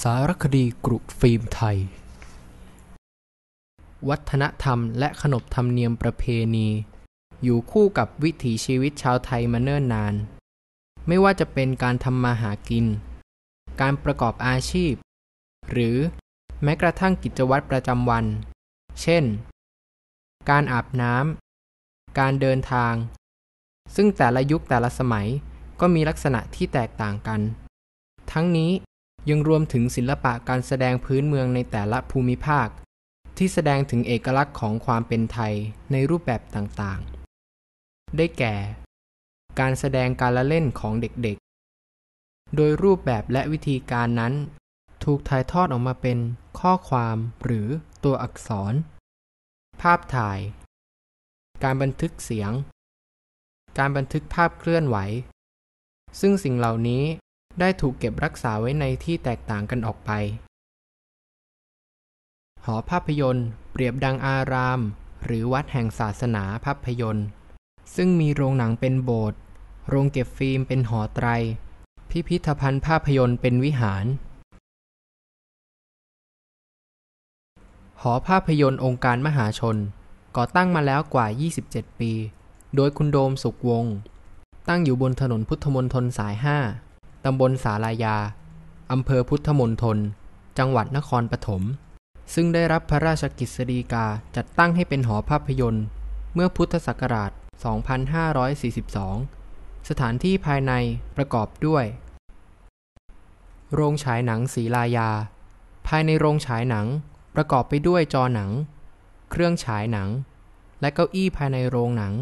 สารคดีกรุฟิล์มไทย วัฒนธรรมและขนบธรรมเนียมประเพณี อยู่คู่กับวิถีชีวิตชาวไทยมาเนิ่นนาน ไม่ว่าจะเป็นการทำมาหากิน การประกอบอาชีพ หรือแม้กระทั่งกิจวัตรประจำวัน เช่น การอาบน้ำ การเดินทาง ซึ่งแต่ละยุคแต่ละสมัยก็มีลักษณะที่แตกต่างกัน ทั้งนี้ ยังรวมถึงศิลปะการแสดงพื้นเมืองในแต่ละภูมิภาค ที่แสดงถึงเอกลักษณ์ของความเป็นไทยในรูปแบบต่างๆ ได้แก่ การแสดงการละเล่นของเด็กๆ โดยรูปแบบและวิธีการนั้น ถูกถ่ายทอดออกมาเป็นข้อความหรือตัวอักษร ภาพถ่าย การบันทึกเสียง การบันทึกภาพเคลื่อนไหว ซึ่งสิ่งเหล่านี้ ได้ถูกเก็บรักษาไว้ในที่แตกต่างกันออกไป หอภาพยนตร์ เปรียบดังอาราม หรือวัดแห่งศาสนาภาพยนตร์ ซึ่งมีโรงหนังเป็นโบสถ์ โรงเก็บฟิล์มเป็นหอไตร พิพิธภัณฑ์ภาพยนตร์เป็นวิหาร หอภาพยนตร์องค์การมหาชน ก่อตั้งมาแล้วกว่า 27 ปี โดยคุณโดมสุขวงศ์ ตั้งอยู่บนถนนพุทธมนตรสาย 5 ตำบลสาลายา อำเภอพุทธมนตรจังหวัดนครปฐม ซึ่งได้รับพระราชกิจสฎีกาจัดตั้งให้เป็นหอภาพยนตร์ เมื่อพุทธศักราช 2542 สถานที่ภายในประกอบด้วย โรงฉายหนังศรีลายา ภายในโรงฉายหนังประกอบไปด้วยจอหนัง เครื่องฉายหนัง และเก้าอี้ภายในโรงหนัง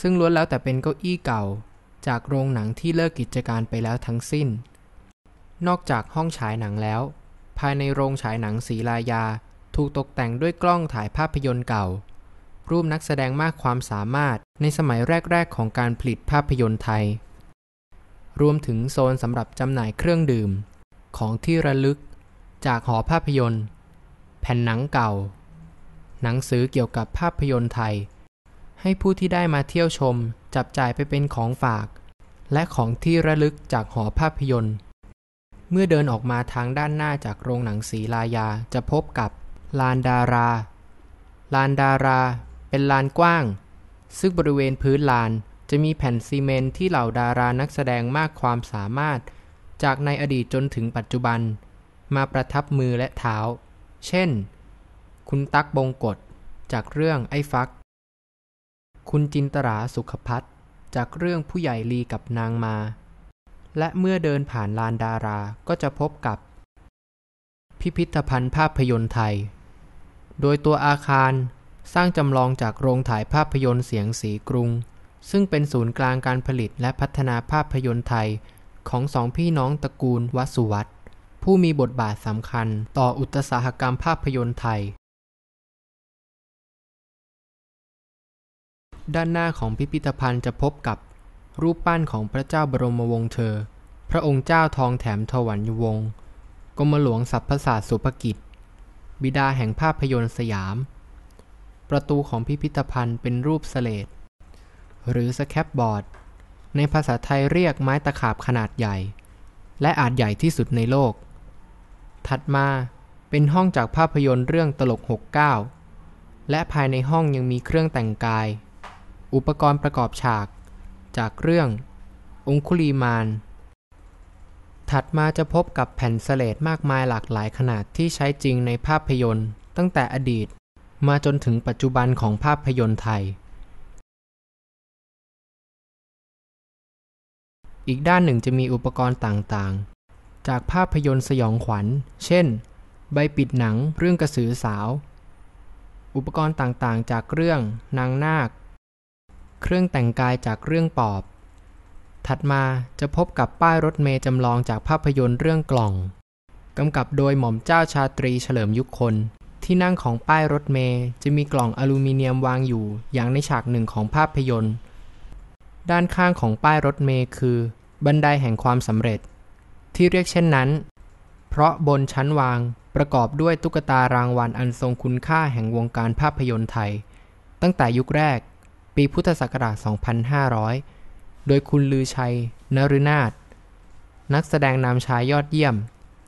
ซึ่งล้วนแล้วแต่เป็นเก้าอี้เก่า จากโรงหนังที่เลิกกิจการไปแล้วทั้งสิ้น นอกจากห้องฉายหนังแล้ว ภายในโรงฉายหนังศรีลายา ถูกตกแต่งด้วยกล้องถ่ายภาพยนตร์เก่า รูปนักแสดงมากความสามารถในสมัยแรก ๆ ของการผลิตภาพยนตร์ไทย รวมถึงโซนสำหรับจำหน่ายเครื่องดื่ม ของที่ระลึก จากหอภาพยนตร์ แผ่นหนังเก่า หนังสือเกี่ยวกับภาพยนตร์ไทย ให้ผู้ที่ได้มาเที่ยวชมจับจ่ายไปเป็นของฝาก และของที่ระลึกจากหอภาพยนตร์ เมื่อเดินออกมาทางด้านหน้าจากโรงหนังศรีลายาจะพบกับลานดารา ลานดารา เป็นลานกว้าง ซึ่งบริเวณพื้นลานจะมีแผ่นซีเมนต์ที่เหล่าดารานักแสดงมากความสามารถ จากในอดีตจนถึงปัจจุบัน มาประทับมือและเท้า เช่น คุณตั๊กบงกฎจากเรื่องไอ้ฟัก คุณจินตราสุขพัฒจากเรื่องผู้ใหญ่ลีกับนางมา และเมื่อเดินผ่านลานดาราก็จะพบกับ พิพิธภัณฑ์ภาพยนตร์ไทย โดยตัวอาคารสร้างจำลองจากโรงถ่ายภาพยนตร์เสียงสีกรุง ซึ่งเป็นศูนย์กลางการผลิตและพัฒนาภาพยนตร์ไทยของสองพี่น้องตระกูลวัสุวัตผู้มีบทบาทสำคัญต่ออุตสาหกรรมภาพยนตร์ไทย ด้านหน้าของพิพิธภัณฑ์จะพบกับรูปปั้นของพระเจ้าบรมวงศ์เธอ พระองค์เจ้าทองแถมถวันยวงศ์กรมหลวงสัพพศาสตร์สุภกิจ บิดาแห่งภาพยนตร์สยาม ประตูของพิพิธภัณฑ์เป็นรูปสเลดหรือสแคปบอร์ด ในภาษาไทยเรียกไม้ตะขาบขนาดใหญ่ และอาจใหญ่ที่สุดในโลก ถัดมาเป็นห้องจากภาพยนตร์เรื่องตลก 69 และภายในห้องยังมีเครื่องแต่งกาย อุปกรณ์ประกอบฉาก จากเรื่อง องคุลีมาน ถัดมาจะพบกับแผ่นสเลดมากมายหลากหลายขนาดที่ใช้จริงในภาพยนตร์ ตั้งแต่อดีตมาจนถึงปัจจุบันของภาพยนตร์ไทย อีกด้านหนึ่งจะมีอุปกรณ์ต่างๆ จากภาพยนตร์สยองขวัญ เช่น ใบปิดหนังเรื่องกระสือสาว อุปกรณ์ต่างๆ จากเรื่องนางนาค เครื่องแต่งกายจากเรื่องปอบ ถัดมาจะพบกับป้ายรถเมย์จำลองจากภาพยนตร์เรื่องกล่อง กำกับโดยหม่อมเจ้าชาตรีเฉลิมยุคคล ที่นั่งของป้ายรถเมย์จะมีกล่องอลูมิเนียมวางอยู่อย่างในฉากหนึ่งของภาพยนตร์ ด้านข้างของป้ายรถเมย์คือ บันไดแห่งความสำเร็จ ที่เรียกเช่นนั้น เพราะบนชั้นวางประกอบด้วยตุ๊กตารางวัลอันทรงคุณค่าแห่งวงการภาพยนตร์ไทย ตั้งแต่ยุคแรก ปีพุทธศักราช 2500 โดยคุณลือชัยนฤนาถนักแสดงนำชายยอดเยี่ยม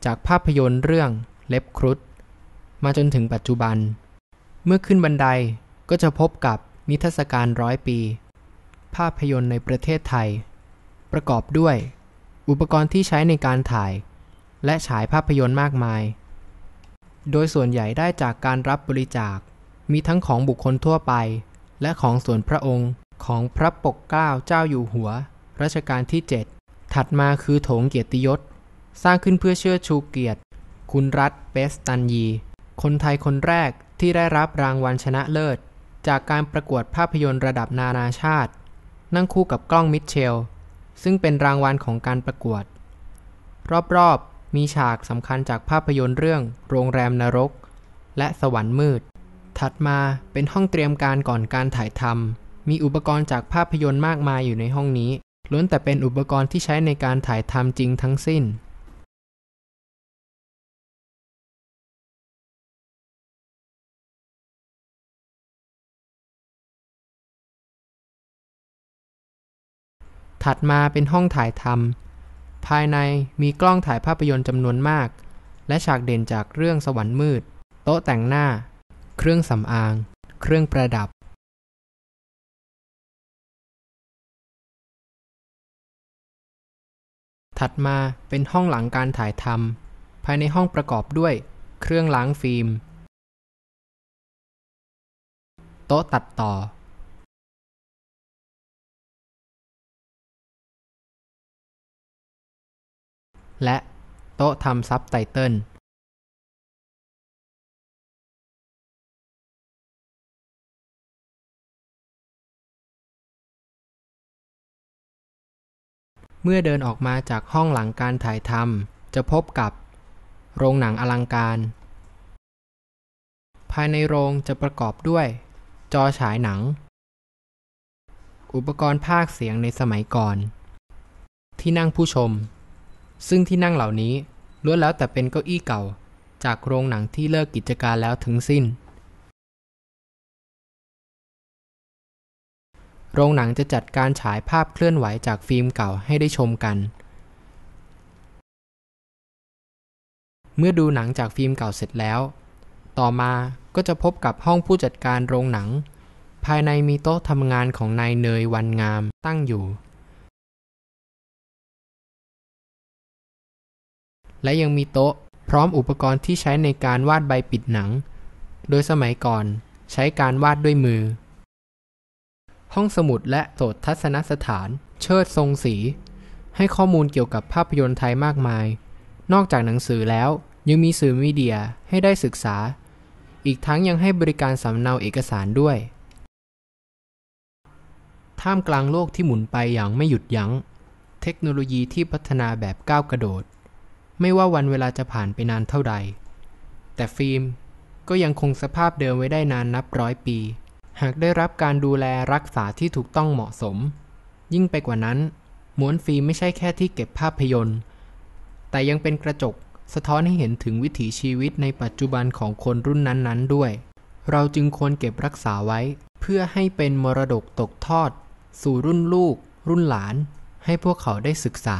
จากภาพยนตร์เรื่องเล็บครุฑมาจนถึงปัจจุบัน เมื่อขึ้นบันไดก็จะพบกับนิทรรศการร้อยปี ภาพยนตร์ในประเทศไทย ประกอบด้วย อุปกรณ์ที่ใช้ในการถ่าย และฉายภาพยนตร์มากมาย โดยส่วนใหญ่ได้จากการรับบริจาค มีทั้งของบุคคลทั่วไป และของส่วนพระองค์ของพระปกเกล้าเจ้าอยู่หัว รัชกาลที่ 7 ถัดมาคือโถงเกียรติยศ สร้างขึ้นเพื่อเชื่อชูเกียรติ คุณรัฐเปสตันยี คนไทยคนแรกที่ได้รับรางวัลชนะเลิศ จากการประกวดภาพยนตร์ระดับนานาชาติ นั่งคู่กับกล้องมิเชล ซึ่งเป็นรางวัลของการประกวด รอบๆมีฉากสำคัญจากภาพยนตร์เรื่องโรงแรมนรก และสวรรค์มืด ถัดมาเป็นห้องเตรียมการก่อนการถ่ายทำมีอุปกรณ์จากภาพยนตร์มากมายอยู่ในห้องนี้ ล้วนแต่เป็นอุปกรณ์ที่ใช้ในการถ่ายทำจริงทั้งสิ้น ถัดมาเป็นห้องถ่ายทำภายในมีกล้องถ่ายภาพยนตร์จำนวนมาก และฉากเด่นจากเรื่องสวรรค์มืด โต๊ะแต่งหน้า เครื่องสำอาง เครื่องประดับถัดมาเป็นห้องหลังการถ่ายทำภายในห้องประกอบด้วย เครื่องล้างฟิล์ม โต๊ะตัดต่อ และโต๊ะทำซับไตเติล เมื่อเดินออกมาจากห้องหลังการถ่ายทำจะพบกับ โรงหนังอลังการ ภายในโรงจะประกอบด้วย จอฉายหนัง อุปกรณ์พากย์เสียงในสมัยก่อน ที่นั่งผู้ชม ซึ่งที่นั่งเหล่านี้ล้วนแล้วแต่เป็นเก้าอี้เก่า จากโรงหนังที่เลิกกิจการแล้วถึงสิ้น โรงหนังจะจัดการฉายภาพเคลื่อนไหวจากฟิล์มเก่าให้ได้ชมกัน เมื่อดูหนังจากฟิล์มเก่าเสร็จแล้ว ต่อมาก็จะพบกับห้องผู้จัดการโรงหนัง ภายในมีโต๊ะทำงานของนายเนยวันงามตั้งอยู่ และยังมีโต๊ะพร้อมอุปกรณ์ที่ใช้ในการวาดใบปิดหนัง โดยสมัยก่อนใช้การวาดด้วยมือ ห้องสมุดและโสตทัศนสถาน เชิดทรงสีให้ข้อมูลเกี่ยวกับภาพยนตร์ไทยมากมาย นอกจากหนังสือแล้วยังมีสื่อมีเดียให้ได้ศึกษา อีกทั้งยังให้บริการสำเนาเอกสารด้วย ท่ามกลางโลกที่หมุนไปอย่างไม่หยุดยัง้ง เทคโนโลยีที่พัฒนาแบบก้าวกระโดด ไม่ว่าวันเวลาจะผ่านไปนานเท่าใด แต่ฟิล์มก็ยังคงสภาพเดิมไว้ได้นานนับร้อยปี หากได้รับการดูแลรักษาที่ถูกต้องเหมาะสม ยิ่งไปกว่านั้น ม้วนฟิล์มไม่ใช่แค่ที่เก็บภาพยนตร์ แต่ยังเป็นกระจกสะท้อนให้เห็นถึงวิถีชีวิตในปัจจุบันของคนรุ่นนั้นๆ ด้วย เราจึงควรเก็บรักษาไว้ เพื่อให้เป็นมรดกตกทอด สู่รุ่นลูก รุ่นหลาน ให้พวกเขาได้ศึกษา